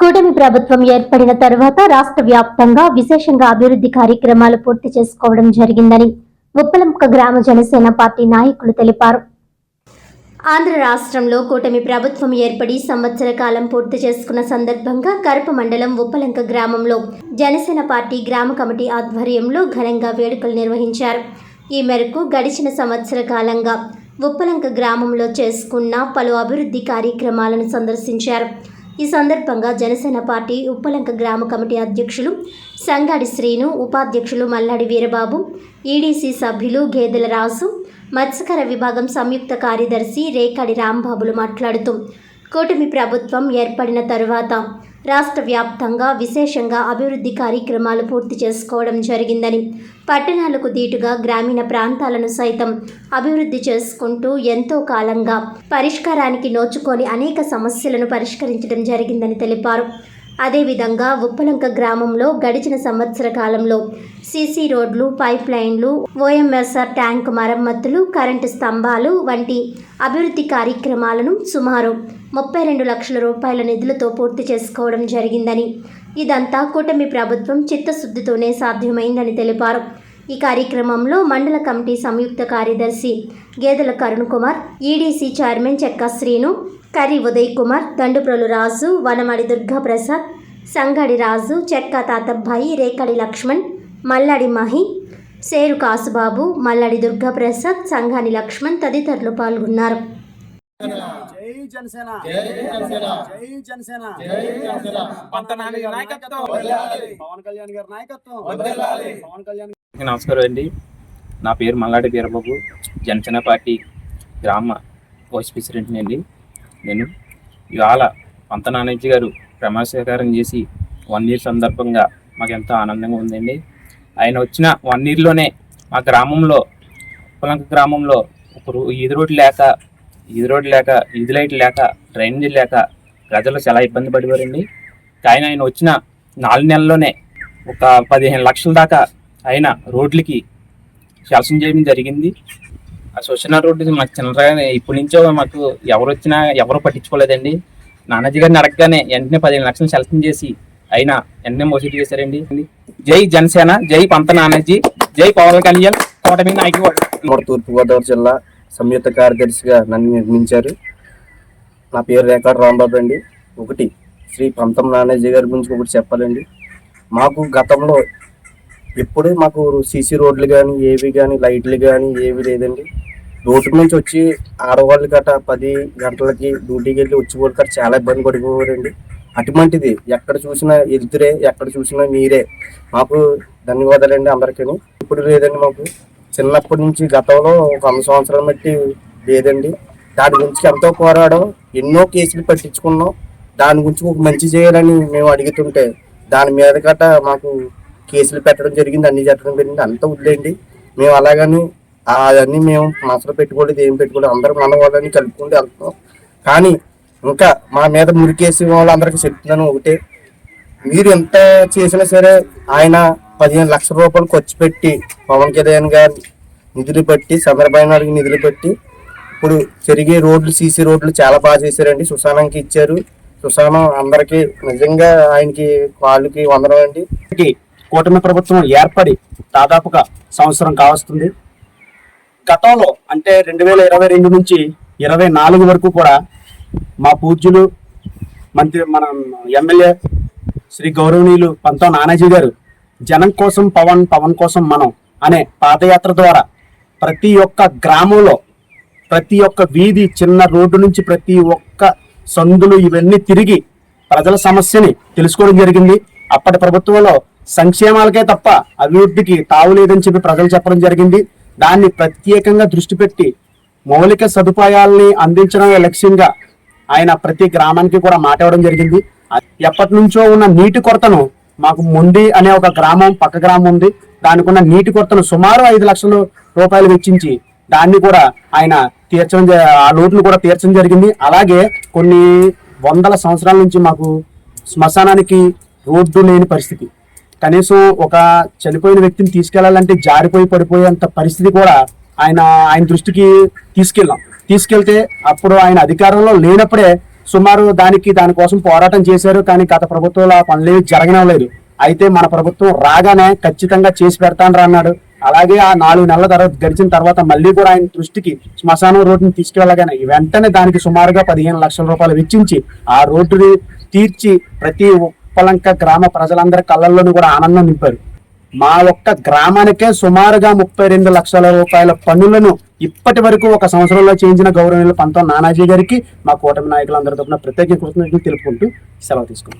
కూటమి ప్రభుత్వం ఏర్పడిన తర్వాత రాష్ట్ర వ్యాప్తంగా విశేషంగా అభివృద్ధి కార్యక్రమాలు పూర్తి చేసుకోవడం జరిగిందని ఉప్పలంక గ్రామ జనసేన పార్టీ నాయకులు తెలిపారు. ఆంధ్ర రాష్ట్రంలో కూటమి ప్రభుత్వం ఏర్పడి సంవత్సర కాలం పూర్తి చేసుకున్న సందర్భంగా కరప మండలం ఉప్పలంక గ్రామంలో జనసేన పార్టీ గ్రామ కమిటీ ఆధ్వర్యంలో ఘనంగా వేడుకలు నిర్వహించారు. ఈ మేరకు గడిచిన సంవత్సర కాలంగా ఉప్పలంక గ్రామంలో చేసుకున్న పలు అభివృద్ధి కార్యక్రమాలను సందర్శించారు. ఈ సందర్భంగా జనసేన పార్టీ ఉప్పలంక గ్రామ కమిటీ అధ్యక్షులు సంగాడి శ్రీను ఉపాధ్యక్షులు మల్లాడి వీరబాబు ఈడీసీ సభ్యులు గేదెల రాజు మత్స్యకర విభాగం సంయుక్త కార్యదర్శి రేకాడి రాంబాబులు మాట్లాడుతూ కూటమి ప్రభుత్వం ఏర్పడిన తరువాత రాష్ట్ర వ్యాప్తంగా విశేషంగా అభివృద్ధి కార్యక్రమాలు పూర్తి చేసుకోవడం జరిగిందని పట్టణాలకు దీటుగా గ్రామీణ ప్రాంతాలను సైతం అభివృద్ధి చేసుకుంటూ ఎంతో కాలంగా పరిష్కారానికి నోచుకొని అనేక సమస్యలను పరిష్కరించడం జరిగిందని తెలిపారు. అదేవిధంగా ఉప్పలంక గ్రామంలో గడిచిన సంవత్సర కాలంలో సీసీ రోడ్లు పైప్ లైన్లు ఓఎంఎస్ఆర్ ట్యాంక్ మరమ్మతులు కరెంటు స్తంభాలు వంటి అభివృద్ధి కార్యక్రమాలను సుమారు ముప్పై రెండు లక్షల రూపాయల నిధులతో పూర్తి చేసుకోవడం జరిగిందని. ఇదంతా కూటమి ప్రభుత్వం చిత్తశుద్ధితోనే సాధ్యమైందని తెలిపారు. ఈ కార్యక్రమంలో మండల కమిటీ సంయుక్త కార్యదర్శి గేదెల కరుణ్ కుమార్ ఈడీసీ చైర్మన్ చెక్క శ్రీను కర్రి ఉదయ్ కుమార్ దండుప్రోలు రాజు వనమడి దుర్గా ప్రసాద్ సంగడి రాజు చెక్క తాతబ్బాయి రేకడి లక్ష్మణ్ మల్లాడి మహి సేరు కాసుబాబు మల్లాడి దుర్గా ప్రసాద్ సంఘాని లక్ష్మణ్ తదితరులు పాల్గొన్నారు జై జనసేన జై జనసేన. జై జనసేన జై జనసేన. పంత నాని గారి నాయకత్వం. పవన్ కళ్యాణ్ గారి నాయకత్వం వర్ధిల్లాలి. పవన్ కళ్యాణ్ నమస్కారం అండి. నా పేరు మల్లాడి వీరబాబు. జనసేన పార్టీ గ్రామ వైస్ ప్రెసిడెంట్ని అండి. నేను ఇవాళ పంత నానెడ్జి గారు ప్రమాణ స్వీకారం చేసి వన్ ఇయర్ సందర్భంగా మాకు ఎంతో ఆనందంగా ఉందండి. ఆయన వచ్చిన వన్ ఇయర్లోనే మా గ్రామంలో పొలంక గ్రామంలో ఒక ఈది రోడ్డు లేక ఈది రోడ్డు లేక ఈది లైట్ లేక డ్రైనేజీ లేక ప్రజలు చాలా ఇబ్బంది పడిపోయారండి కానీ ఆయన వచ్చిన నాలుగు నెలల్లోనే ఒక పదిహేను లక్షల దాకా ఆయన రోడ్లకి శాసనం చేయడం జరిగింది. ఆ శోషణ రోడ్డు మాకు చిన్నగానే ఇప్పటి నుంచో మాకు ఎవరు వచ్చినా ఎవరు పట్టించుకోలేదండి. నానాజీ గారిని అడగగానే వెంటనే పదిహేను లక్షలు సెలక్షన్ చేసి అయినా వెంటనే మోసీ చేశారండి. జై జనసేన జై పంత నానాజీ జై పవన్ కళ్యాణ్ కూటమి నాయకుడు ఉమ్మడి తూర్పుగోదావరి జిల్లా సంయుక్త కార్యదర్శిగా నన్ను నిర్మించారు నా పేరు రేఖా రాంబాబు అండి. ఒకటి శ్రీ పంతం నానాజీ గారి గురించి ఒకటి చెప్పాలండి. మాకు గతంలో ఎప్పుడు మాకు సీసీ రోడ్లు కానీ ఏవి కానీ లైట్లు కానీ ఏవి లేదండి. రోడ్డు నుంచి వచ్చి ఆడవాళ్ళు గట పది గంటలకి డ్యూటీకి వెళ్ళి వచ్చి కూడా చాలా ఇబ్బంది పడిపోవారండి అటువంటిది ఎక్కడ చూసినా ఎదురే ఎక్కడ చూసినా మీరే. మాకు ధన్యవాదాలండి అందరికీ. ఇప్పుడు లేదండి మాకు. చిన్నప్పటి నుంచి గతంలో ఒక వంద సంవత్సరాలు బట్టి లేదండి. దాని గురించి ఎంతో పోరాడాం. ఎన్నో కేసులు పట్టించుకున్నాం. దాని గురించి ఒక మంచి చేయాలని మేము అడుగుతుంటే దాని మీద గట మాకు కేసులు పెట్టడం జరిగింది అన్ని జరగడం జరిగింది. అంతా వదిలేండి మేము అలాగని అవన్నీ మేము మనసులో పెట్టుకోలేదు ఏం పెట్టుకోలేదు. అందరూ మన వాళ్ళని కలుపుకుంటూ వెళ్తున్నాం. కానీ ఇంకా మా మీద మురికేసి వాళ్ళందరికీ చెప్తున్నాను ఒకటే. మీరు ఎంత చేసినా సరే ఆయన పదిహేను లక్షల రూపాయలు ఖర్చు పెట్టి పవన్ కళ్యాణ్ గారు నిధులు పెట్టి చంద్రబాబు నాయుడు నిధులు పెట్టి ఇప్పుడు జరిగే రోడ్లు సీసీ రోడ్లు చాలా బాగా చేశారండి. సుశానంకి ఇచ్చారు. సుశానం అందరికి నిజంగా ఆయనకి వాళ్ళకి వందనం అండి కూటమి ప్రభుత్వం ఏర్పడి దాదాపుగా సంవత్సరం కావస్తుంది. గతంలో అంటే రెండు వేల ఇరవై రెండు నుంచి ఇరవై నాలుగు వరకు కూడా మా పూజ్యులు మంత్రి మన ఎమ్మెల్యే శ్రీ గౌరవనీయులు పంతో నానాజీ గారు జనం కోసం పవన్ పవన్ కోసం మనం అనే పాదయాత్ర ద్వారా ప్రతి ఒక్క గ్రామంలో ప్రతి ఒక్క వీధి చిన్న రోడ్డు నుంచి ప్రతి ఒక్క సందులు ఇవన్నీ తిరిగి ప్రజల సమస్యని తెలుసుకోవడం జరిగింది. అప్పటి ప్రభుత్వంలో సంక్షేమాలకే తప్ప అభివృద్ధికి తావు లేదని చెప్పి ప్రజలు చెప్పడం జరిగింది. దాన్ని ప్రత్యేకంగా దృష్టి పెట్టి మౌలిక సదుపాయాల్ని అందించడమే లక్ష్యంగా ఆయన ప్రతి గ్రామానికి కూడా మాట ఇవ్వడం జరిగింది. ఎప్పటి నుంచో ఉన్న నీటి కొరతను మాకు ముండి అనే ఒక గ్రామం పక్క గ్రామం ఉంది. దానికి ఉన్న నీటి కొరతను సుమారు ఐదు లక్షల రూపాయలు వెచ్చించి దాన్ని కూడా ఆయన తీర్చడం జ- ఆ లోటును కూడా తీర్చడం జరిగింది. అలాగే కొన్ని వందల సంవత్సరాల నుంచి మాకు శ్మశానానికి రోడ్డు లేని పరిస్థితి. కనీసం ఒక చనిపోయిన వ్యక్తిని తీసుకెళ్ళాలంటే జారిపోయి పడిపోయేంత పరిస్థితి కూడా ఆయన ఆయన దృష్టికి తీసుకెళ్ళాం. తీసుకెళ్తే అప్పుడు ఆయన అధికారంలో లేనప్పుడే సుమారు దానికి దానికోసం పోరాటం చేశారు. కానీ గత ప్రభుత్వంలో ఆ పనులు లేదు. అయితే మన ప్రభుత్వం రాగానే ఖచ్చితంగా చేసి పెడతాను అన్నాడు. అలాగే ఆ నాలుగు నెలల తర్వాత గడిచిన తర్వాత మళ్ళీ కూడా ఆయన దృష్టికి శ్మశానం రోడ్డుని తీసుకెళ్ళగానే వెంటనే దానికి సుమారుగా పదిహేను లక్షల రూపాయలు వెచ్చించి ఆ రోడ్డుని తీర్చి ప్రతి ఉప్పలంక గ్రామ ప్రజలందరి కళ్ళల్లోనూ కూడా ఆనందం నింపారు. మా ఒక్క గ్రామానికే సుమారుగా ముప్పై రెండు లక్షల రూపాయల పన్నులను ఇప్పటి వరకు ఒక సంవత్సరంలో చేయించిన గౌరవనీయులు పంతం నానాజీ గారికి మా కూటమి నాయకులందరి ప్రత్యేక కృతజ్ఞతలు తెలుపుకుంటూ సెలవు తీసుకున్నాం